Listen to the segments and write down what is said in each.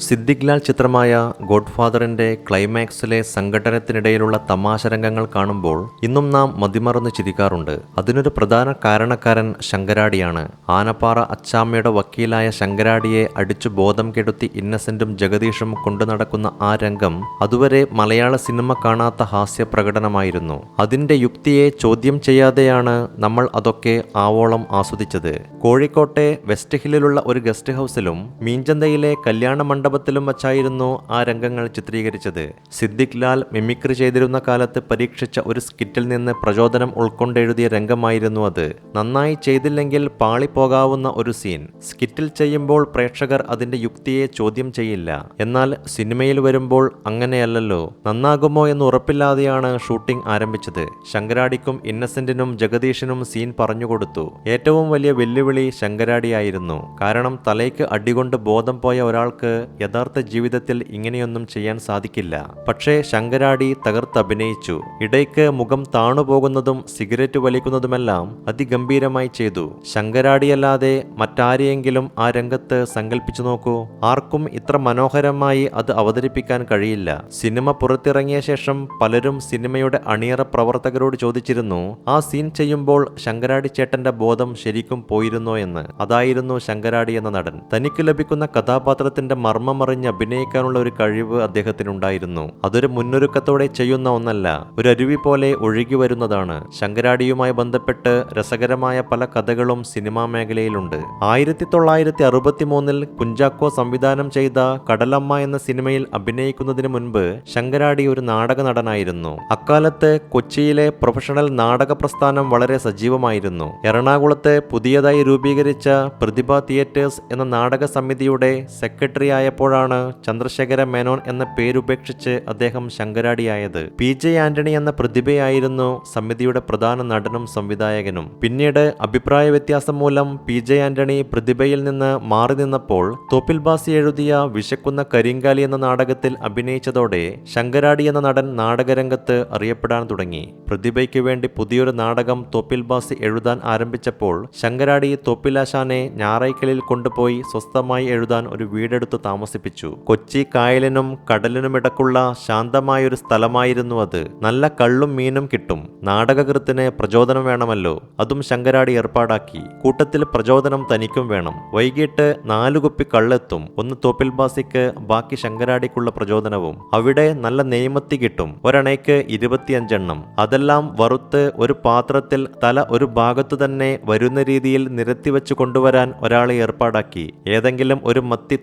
സിദ്ദിഖ് ലാൽ ചിത്രമായ ഗോഡ്ഫാദറിന്റെ ക്ലൈമാക്സിലെ സംഘടനത്തിനിടയിലുള്ള തമാശ രംഗങ്ങൾ കാണുമ്പോൾ ഇന്നും നാം മതിമറന്ന് ചിരിക്കാറുണ്ട്. അതിനൊരു പ്രധാന കാരണക്കാരൻ ശങ്കരാടിയാണ്. ആനപ്പാറ അച്ചാമ്മയുടെ വക്കീലായ ശങ്കരാടിയെ അടിച്ചു ബോധം കെടുത്തി ഇന്നസെന്റും ജഗദീഷും കൊണ്ടു നടക്കുന്ന ആ രംഗം അതുവരെ മലയാള സിനിമ കാണാത്ത ഹാസ്യ പ്രകടനമായിരുന്നു. അതിന്റെ യുക്തിയെ ചോദ്യം ചെയ്യാതെയാണ് നമ്മൾ അതൊക്കെ ആവോളം ആസ്വദിച്ചത്. കോഴിക്കോട്ടെ വെസ്റ്റ് ഹില്ലിലുള്ള ഒരു ഗസ്റ്റ് ഹൗസിലും മീഞ്ചന്തയിലെ കല്യാണ മണ്ഡപത്തിലും വച്ചായിരുന്നു ആ രംഗങ്ങൾ ചിത്രീകരിച്ചത്. സിദ്ദിഖ് ലാൽ മിമിക്രി ചെയ്തിരുന്ന കാലത്ത് പരീക്ഷിച്ച ഒരു സ്കിറ്റിൽ നിന്ന് പ്രചോദനം ഉൾക്കൊണ്ടെഴുതിയ രംഗമായിരുന്നു അത്. നന്നായി ചെയ്തില്ലെങ്കിൽ പാളിപ്പോകാവുന്ന ഒരു സീൻ. സ്കിറ്റിൽ ചെയ്യുമ്പോൾ പ്രേക്ഷകർ അതിന്റെ യുക്തിയെ ചോദ്യം ചെയ്യില്ല. എന്നാൽ സിനിമയിൽ വരുമ്പോൾ അങ്ങനെയല്ലല്ലോ. നന്നാകുമോ എന്ന് ഉറപ്പില്ലാതെയാണ് ഷൂട്ടിംഗ് ആരംഭിച്ചത്. ശങ്കരാടിക്കും ഇന്നസെന്റിനും ജഗദീഷിനും സീൻ പറഞ്ഞുകൊടുത്തു ഏറ്റവും വലിയ വെല്ലുവിളി ശങ്കരാടിയായിരുന്നു. കാരണം തലയ്ക്ക് അടികൊണ്ട് ബോധം പോയ ഒരാൾക്ക് യഥാർത്ഥ ജീവിതത്തിൽ ഇങ്ങനെയൊന്നും ചെയ്യാൻ സാധിക്കില്ല. പക്ഷേ ശങ്കരാടി തകർത്തഭിനയിച്ചു ഇടയ്ക്ക് മുഖം താണുപോകുന്നതും സിഗരറ്റ് വലിക്കുന്നതുമെല്ലാം അതിഗംഭീരമായി ചെയ്തു. ശങ്കരാടിയല്ലാതെ മറ്റാരെയെങ്കിലും ആ രംഗത്ത് സങ്കല്പിച്ചു നോക്കൂ. ആർക്കും ഇത്ര മനോഹരമായി അത് അവതരിപ്പിക്കാൻ കഴിയില്ല. സിനിമ പുറത്തിറങ്ങിയ ശേഷം പലരും സിനിമയുടെ അണിയറ പ്രവർത്തകരോട് ചോദിച്ചിരുന്നു ആ സീൻ ചെയ്യുമ്പോൾ ശങ്കരാടി ചേട്ടന്റെ ബോധം ശരിക്കും പോയിരുന്നോ എന്ന്? അതായിരുന്നു ശങ്കരാടി എന്ന നടൻ. തനിക്ക് ലഭിക്കുന്ന കഥാപാത്രത്തിന്റെ മർമ്മമറിഞ്ഞ് അഭിനയിക്കാനുള്ള ഒരു കഴിവ് അദ്ദേഹത്തിനുണ്ടായിരുന്നു. അതൊരു മുന്നൊരുക്കത്തോടെ ചെയ്യുന്ന ഒന്നല്ല ഒരു അരുവി പോലെ ഒഴുകി വരുന്നതാണ്. ശങ്കരാടിയുമായി ബന്ധപ്പെട്ട് രസകരമായ പല കഥകളും സിനിമാ മേഖലയിലുണ്ട്. ആയിരത്തി തൊള്ളായിരത്തി അറുപത്തി മൂന്നിൽ കുഞ്ചാക്കോ സംവിധാനം ചെയ്ത കടലമ്മ എന്ന സിനിമയിൽ അഭിനയിക്കുന്നതിന് മുൻപ് ശങ്കരാടി ഒരു നാടക നടനായിരുന്നു. അക്കാലത്ത് കൊച്ചിയിലെ പ്രൊഫഷണൽ നാടക പ്രസ്ഥാനം വളരെ സജീവമായിരുന്നു. എറണാകുളത്ത് പുതിയതായി രൂപീകരിച്ച പ്രതിഭ തിയേറ്റേഴ്സ് എന്ന നാടക സമിതിയുടെ സെക്രട്ടറി ആയപ്പോഴാണ് ചന്ദ്രശേഖര മേനോൻ എന്ന പേരുപേക്ഷിച്ച് അദ്ദേഹം ശങ്കരാടിയായത്. പി ജെ ആന്റണി എന്ന പ്രതിഭയായിരുന്നു സമിതിയുടെ പ്രധാന നടനും സംവിധായകനും. പിന്നീട് അഭിപ്രായ വ്യത്യാസം മൂലം പി ജെ ആന്റണി പ്രതിഭയിൽ നിന്ന് മാറി നിന്നപ്പോൾ തോപ്പിൽ ബാസി എഴുതിയ വിശക്കുന്ന കരിങ്കാലി എന്ന നാടകത്തിൽ അഭിനയിച്ചതോടെ ശങ്കരാടി എന്ന നടൻ നാടകരംഗത്ത് അറിയപ്പെടാൻ തുടങ്ങി. പ്രതിഭയ്ക്ക് വേണ്ടി പുതിയൊരു നാടകം തോപ്പിൽ ബാസി എഴുതാൻ ആരംഭിച്ചപ്പോൾ ശങ്കരാടി തോപ്പിലാശാനെ ഞാറൈക്കലിൽ കൊണ്ടുപോയി സ്വസ്ഥമായി എഴുതാൻ ഒരു വീടെടുത്ത് താമസിപ്പിച്ചു. കൊച്ചി കായലിനും കടലിനുമിടക്കുള്ള ശാന്തമായ ഒരു സ്ഥലമായിരുന്നു അത്. നല്ല കള്ളും മീനും കിട്ടും. നാടകകൃത്തിന് പ്രചോദനം വേണമല്ലോ. അതും ശങ്കരാടി ഏർപ്പാടാക്കി. കൂട്ടത്തിൽ പ്രചോദനം തനിക്കും വേണം. വൈകിട്ട് നാലു കുപ്പി കള്ളെത്തും. ഒന്ന് തോപ്പിൽ ബാസിക്ക് ബാക്കി ശങ്കരാടിക്കുള്ള പ്രചോദനവും. അവിടെ നല്ല നെയ്മത്തി കിട്ടും. ഒരണയ്ക്ക് ഇരുപത്തിയഞ്ചെണ്ണം. അതെല്ലാം വറുത്ത് ഒരു പാത്രത്തിൽ തല ഒരു ഭാഗത്തു തന്നെ വരുന്ന രീതിയിൽ നിരത്തി വെച്ച് കൊണ്ടുവരാൻ ഒരാളെ ഏർപ്പാടാക്കി. ഏതെങ്കിലും ഒരു മത്തി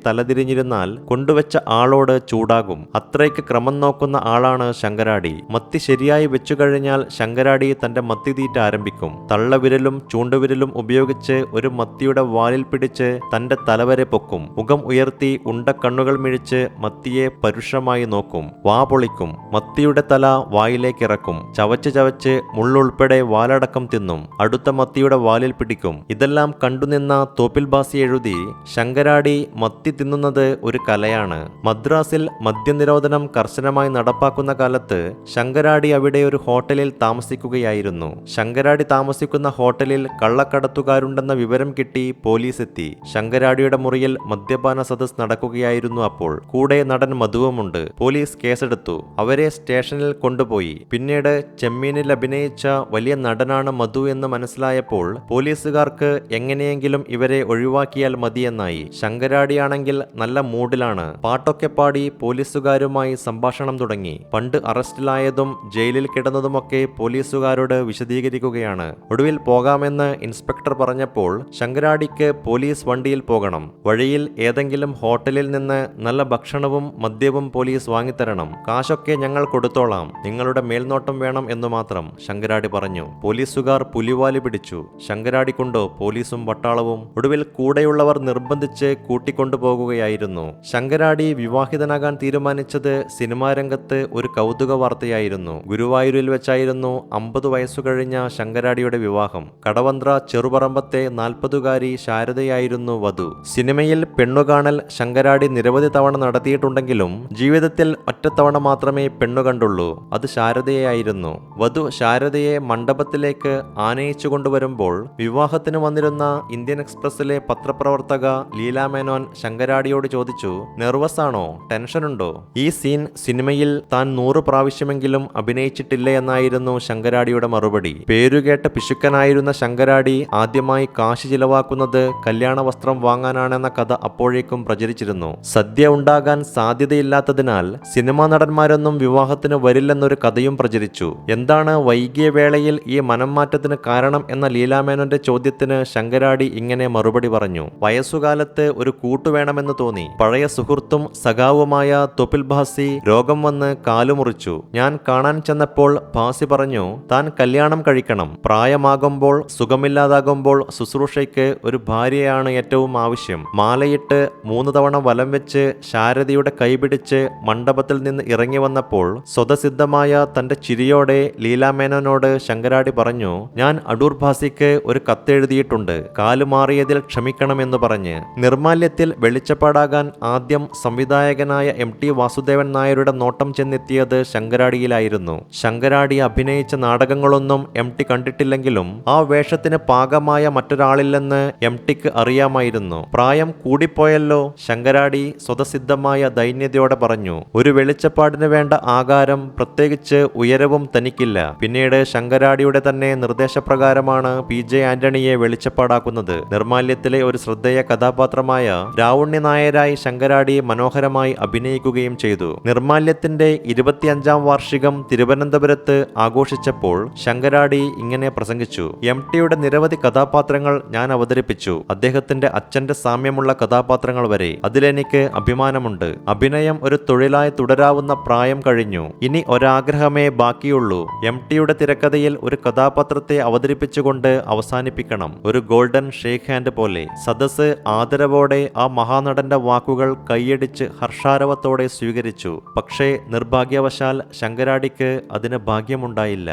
തലതിരിഞ്ഞിരുന്നാൽ കൊണ്ടുവച്ച ആളോട് ചൂടാകും. അത്രയ്ക്ക് ക്രമം നോക്കുന്ന ആളാണ് ശങ്കരാടി. മത്തി ശരിയായി വെച്ചു കഴിഞ്ഞാൽ ശങ്കരാടി തന്റെ മത്തി തീറ്റ ആരംഭിക്കും. തള്ളവിരലും ചൂണ്ടുവിരലും ഉപയോഗിച്ച് ഒരു മത്തിയുടെ വാലിൽ പിടിച്ച് തന്റെ തലവരെ പൊക്കും. മുഖം ഉയർത്തി ഉണ്ട കണ്ണുകൾ മിഴിച്ച് മത്തിയെ പരുഷമായി നോക്കും. വാ പൊളിക്കും. മത്തിയുടെ തല വായിലേക്ക് ഇറക്കും. ചവച്ച് ചവച്ച് മുള്ളുൾപ്പെടെ വാലടക്കം തിന്നും. അടുത്ത മത്തിയുടെ വാലിൽ പിടിക്കും. ഇതെല്ലാം കണ്ടുനിന്ന തോപ്പിൽ ബാസി എഴുതി ശങ്കരാടി മത്തി തിന്നുന്നത് ഒരു കലയാണ്. മദ്രാസിൽ മദ്യനിരോധനം കർശനമായി നടപ്പാക്കുന്ന കാലത്ത് ശങ്കരാടി അവിടെ ഒരു ഹോട്ടലിൽ താമസിക്കുകയായിരുന്നു. ശങ്കരാടി താമസിക്കുന്ന ഹോട്ടലിൽ കള്ളക്കടത്തുകാരുണ്ടെന്ന വിവരം കിട്ടി പോലീസ് എത്തി ശങ്കരാടിയുടെ മുറിയിൽ മദ്യപാന സദസ് നടക്കുകയായിരുന്നു അപ്പോൾ. കൂടെ നടൻ മധുവുമുണ്ട്. പോലീസ് കേസെടുത്തു. അവരെ സ്റ്റേഷനിൽ കൊണ്ടുപോയി. പിന്നീട് ചെമ്മീനിൽ അഭിനയിച്ച വലിയ നടനാണ് മധു എന്ന് മനസ്സിലായപ്പോൾ പോലീസുകാർക്ക് എങ്ങനെയെങ്കിലും ഇവരെ ഒഴിവാക്കിയാൽ മതിയെന്നായി. ശങ്കരാടിയാണെങ്കിൽ നല്ല മൂഡിലാണ് പാട്ടൊക്കെ പാടി പോലീസുകാരുമായി സംഭാഷണം തുടങ്ങി. പണ്ട് അറസ്റ്റിലായതും ജയിലിൽ കിടന്നതുമൊക്കെ പോലീസുകാരോട് വിശദീകരിക്കുകയാണ്. ഒടുവിൽ പോകാമെന്ന് ഇൻസ്പെക്ടർ പറഞ്ഞപ്പോൾ ശങ്കരാടിക്ക് പോലീസ് വണ്ടിയിൽ പോകണം. വഴിയിൽ ഏതെങ്കിലും ഹോട്ടലിൽ നിന്ന് നല്ല ഭക്ഷണവും മദ്യവും പോലീസ് വാങ്ങിത്തരണം. കാശൊക്കെ ഞങ്ങൾ കൊടുത്തോളാം. നിങ്ങളുടെ മേൽനോട്ടം വേണം എന്ന് മാത്രം ശങ്കരാടി പറഞ്ഞു. പോലീസുകാർ പുലിവാലി പിടിച്ചു. ശങ്കരാടി കൊണ്ടോ പോലീസും വട്ടാളവും? ഒടുവിൽ കൂടെയുള്ളവർ നിർബന്ധിച്ച് കൂട്ടിക്കൊണ്ടുപോകുകയായിരുന്നു. ശങ്കരാടി വിവാഹിതനാകാൻ തീരുമാനിച്ചത് സിനിമാ രംഗത്ത് ഒരു കൗതുക വാർത്തയായിരുന്നു. ഗുരുവായൂരിൽ വെച്ചായിരുന്നു അമ്പത് വയസ്സു കഴിഞ്ഞ ശങ്കരാടിയുടെ വിവാഹം. കടവന്ത്ര ചെറുപറമ്പത്തെ നാൽപ്പതുകാരി ശാരദയായിരുന്നു വധു. സിനിമയിൽ പെണ്ണുകാണൽ ശങ്കരാടി നിരവധി തവണ നടത്തിയിട്ടുണ്ടെങ്കിലും ജീവിതത്തിൽ ഒറ്റത്തവണ മാത്രമേ പെണ്ണു കണ്ടുള്ളൂ. അത് ശാരദയായിരുന്നു വധു ശാരദയെ മണ്ഡപത്തിലേക്ക് ആനയിച്ചു കൊണ്ടുവരുമ്പോൾ വിവാഹത്തിന് വന്നിരുന്ന ഇന്ത്യൻ എക്സ്പ്രസിലെ പത്രപ്രവർത്തക ലീലാ മേനോൻ ശങ്കരാടിയോട് ചോദിച്ചു ചോദിച്ചു നെർവസ് ആണോ ടെൻഷനുണ്ടോ? ഈ സീൻ സിനിമയിൽ താൻ നൂറ് പ്രാവശ്യമെങ്കിലും അഭിനയിച്ചിട്ടില്ല എന്നായിരുന്നു ശങ്കരാടിയുടെ മറുപടി. പേരുകേട്ട പിശുക്കനായിരുന്ന ശങ്കരാടി ആദ്യമായി കാശ് ചിലവാക്കുന്നത് കല്യാണ വസ്ത്രം വാങ്ങാനാണെന്ന കഥ അപ്പോഴേക്കും പ്രചരിച്ചിരുന്നു. സദ്യ ഉണ്ടാകാൻ സാധ്യതയില്ലാത്തതിനാൽ സിനിമാ നടന്മാരൊന്നും വിവാഹത്തിന് വരില്ലെന്നൊരു കഥയും പ്രചരിച്ചു. എന്താണ് വൈകിയ വേളയിൽ ഈ മനം മാറ്റത്തിന് കാരണം എന്ന ലീലാമേനോന്റെ ചോദ്യത്തിന് ശങ്കരാടി ഇങ്ങനെ മറുപടി പറഞ്ഞു. വയസ്സുകാലത്ത് ഒരു കൂട്ടു വേണമെന്ന് തോന്നി. പഴയ സുഹൃത്തും സഖാവുമായ തൊപ്പിൽ ഭാസി രോഗം വന്ന് കാലുമുറിച്ചു. ഞാൻ കാണാൻ ചെന്നപ്പോൾ ഭാസി പറഞ്ഞു താൻ കല്യാണം കഴിക്കണം. പ്രായമാകുമ്പോൾ സുഖമില്ലാതാകുമ്പോൾ ശുശ്രൂഷയ്ക്ക് ഒരു ഭാര്യയാണ് ഏറ്റവും ആവശ്യം. മാലയിട്ട് മൂന്ന് തവണ വലം വെച്ച് ശാരദയുടെ കൈപിടിച്ച് മണ്ഡപത്തിൽ നിന്ന് ഇറങ്ങി വന്നപ്പോൾ സ്വതസിദ്ധമായ തന്റെ ചിരിയോടെ ലീലാമേനോനോട് ശങ്കരാടി പറഞ്ഞു ഞാൻ അടൂർ ഭാസിക്ക് ഒരു കത്തെഴുതിയിട്ടുണ്ട്. കാലുമാറിയതിൽ ക്ഷമിക്കണമെന്ന് പറഞ്ഞ്. നിർമാല്യത്തിൽ വെളിച്ചപ്പാടാകാൻ ആദ്യം സംവിധായകനായ എം ടി വാസുദേവൻ നായരുടെ നോട്ടം ചെന്നെത്തിയത് ശങ്കരാടിയിലായിരുന്നു. ശങ്കരാടി അഭിനയിച്ച നാടകങ്ങളൊന്നും എം ടി കണ്ടിട്ടില്ലെങ്കിലും ആ വേഷത്തിന് പാകമായ മറ്റൊരാളില്ലെന്ന് എം ടിക്ക് അറിയാമായിരുന്നു. പ്രായം കൂടിപ്പോയല്ലോ ശങ്കരാടി സ്വതസിദ്ധമായ ദൈന്യതയോടെ പറഞ്ഞു. ഒരു വെളിച്ചപ്പാടിന് വേണ്ട ആകാരം പ്രത്യേകിച്ച് ഉയരവും തനിക്കില്ല. പിന്നീട് ശങ്കരാടിയുടെ തന്നെ നിർദ്ദേശപ്രകാരമാണ് പി ജെ ആന്റണിയെ വെളിച്ചപ്പാടാക്കുന്നത്. നിർമാല്യത്തിലെ ഒരു ശ്രദ്ധേയ കഥാപാത്രമായ രാവുണ്ണി നായരായി ശങ്കരാടി മനോഹരമായി അഭിനയിക്കുകയും ചെയ്തു. നിർമാല്യത്തിന്റെ ഇരുപത്തിയഞ്ചാം വാർഷികം തിരുവനന്തപുരത്ത് ആഘോഷിച്ചപ്പോൾ ശങ്കരാടി ഇങ്ങനെ പ്രസംഗിച്ചു. എം ടിയുടെ നിരവധി കഥാപാത്രങ്ങൾ ഞാൻ അവതരിപ്പിച്ചു. അദ്ദേഹത്തിന്റെ അച്ഛന്റെ സാമ്യമുള്ള കഥാപാത്രങ്ങൾ വരെ. അതിലെനിക്ക് അഭിമാനമുണ്ട്. അഭിനയം ഒരു തൊഴിലായി തുടരാവുന്ന പ്രായം കഴിഞ്ഞു. ഇനി ഒരാഗ്രഹമേ ബാക്കിയുള്ളൂ. എം ടിയുടെ തിരക്കഥയിൽ ഒരു കഥാപാത്രത്തെ അവതരിപ്പിച്ചുകൊണ്ട് അവസാനിപ്പിക്കണം. ഒരു ഗോൾഡൻ ഷേക്ക് ഹാൻഡ് പോലെ. സദസ് ആദരവോടെ ആ മഹാനടന്റെ വാക്കുകൾ കൈയടിച്ച് ഹർഷാരവത്തോടെ സ്വീകരിച്ചു. പക്ഷേ നിർഭാഗ്യവശാൽ ശങ്കരാടിക്ക് അതിന് ഭാഗ്യമുണ്ടായില്ല.